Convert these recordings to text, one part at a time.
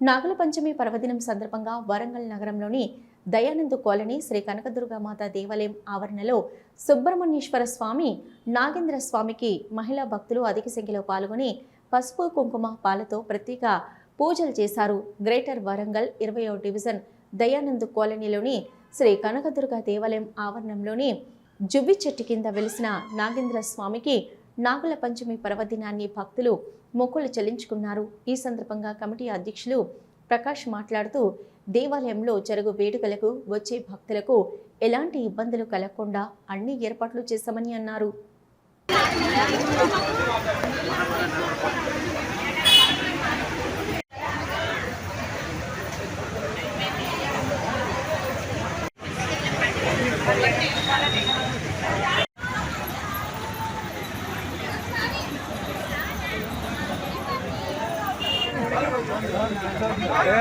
నాగల పంచమి పర్వదినం సందర్భంగా వరంగల్ నగరంలోని దయానంద్ కాలనీ శ్రీ కనకదుర్గామాత దేవాలయం ఆవరణలో సుబ్రహ్మణ్యేశ్వర స్వామి నాగేంద్ర స్వామికి మహిళా భక్తులు అధిక సంఖ్యలో పాల్గొని పసుపు కుంకుమ పాలతో ప్రత్యేక పూజలు చేశారు. గ్రేటర్ వరంగల్ ఇరవయో డివిజన్ దయానంద్ కాలనీలోని శ్రీ కనకదుర్గ దేవాలయం ఆవరణంలోని జువ్వి చెట్టు కింద వెలిసిన నాగేంద్ర స్వామికి నాగుల పంచమి పర్వదినాన్ని భక్తులు మొక్కులు చెల్లించుకున్నారు. ఈ సందర్భంగా కమిటీ అధ్యక్షులు ప్రకాష్ మాట్లాడుతూ దేవాలయంలో జరుగు వేడుకలకు వచ్చే భక్తులకు ఎలాంటి ఇబ్బందులు కలగకుండా అన్ని ఏర్పాట్లు చేశామని అన్నారు.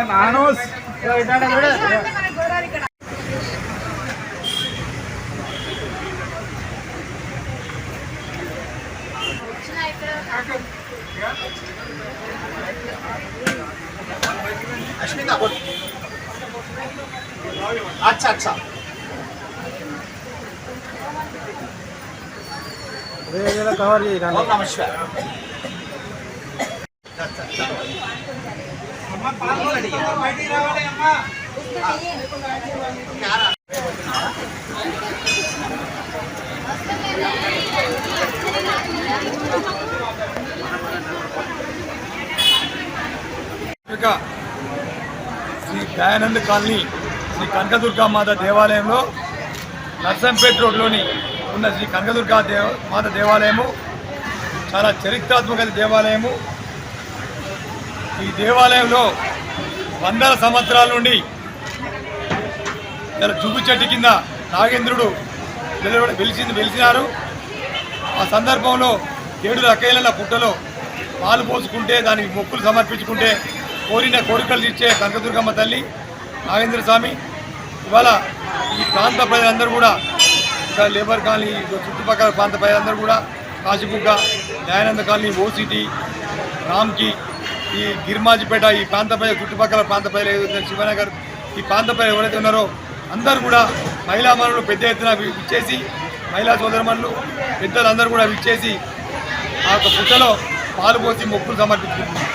నానోస్ అశ్మిత అచ్చా అచ్చా కవర్ చేయాలి నమస్కారం శ్రీ దయానంద్ కాలనీ శ్రీ కనకదుర్గా మాత దేవాలయంలో నర్సంపేట రోడ్లోని ఉన్న శ్రీ కనకదుర్గా దేవ మాత దేవాలయము చాలా చరిత్రాత్మక దేవాలయము. ఈ దేవాలయంలో వందల సంవత్సరాల నుండి ఇలా చెట్టు కింద నాగేంద్రుడు వెలువ- వెలిసింది వెలిసినారు. ఆ సందర్భంలో ఏడు రకాల పుట్టలో పాలు పోసుకుంటే దానికి మొక్కులు సమర్పించుకుంటే కోరిన కోరికలు ఇచ్చే కనకదుర్గమ్మ తల్లి నాగేంద్ర స్వామి. ఇవాళ ఈ ప్రాంత ప్రజలందరూ కూడా ఇక్కడ లేబర్ కాలనీ చుట్టుపక్కల ప్రాంత ప్రజలందరూ కూడా కాశీబుగ్గ దయానంద కాలనీ ఓసిటీ రామ్కి ఈ గిరిమాజిపేట ఈ ప్రాంత చుట్టుపక్కల ప్రాంత ప్రజలు ఏదైతే శివనగర్ ఈ ప్రాంత ప్రజలు ఎవరైతే ఉన్నారో అందరూ కూడా మహిళా మనులు పెద్ద ఎత్తున వి- విచ్చేసి మహిళా సోదరమణులు పెద్దలందరూ కూడా విచ్చేసి ఆ యొక్క పుట్టలో పాలు పోసి మొక్కులు సమర్పించుకుంటున్నారు.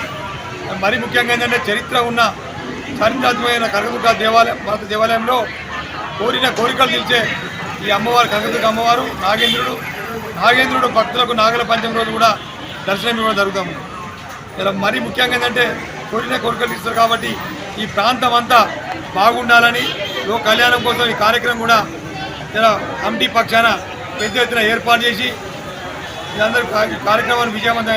మరి ముఖ్యంగా ఏంటంటే చరిత్ర ఉన్న చారిత్రాత్మకమైన కనకదుర్గ దేవాలయం భారత దేవాలయంలో కోరిన కోరికలు తీర్చే ఈ అమ్మవారు కనకదుర్గ అమ్మవారు నాగేంద్రుడు నాగేంద్రుడు భక్తులకు నాగల పంచమి రోజు కూడా దర్శనం ఇవ్వడం జరుగుతాము ఇలా మరీ ముఖ్యంగా ఏంటంటే కోరిన కోరికలు ఇస్తారు కాబట్టి ఈ ప్రాంతం అంతా బాగుండాలని లోక కళ్యాణం కోసం ఈ కార్యక్రమం కూడా ఇలా కమిటీ పక్షాన పెద్ద ఎత్తున ఏర్పాటు చేసి ఇదందరూ కార్యక్రమాన్ని విజయవంతం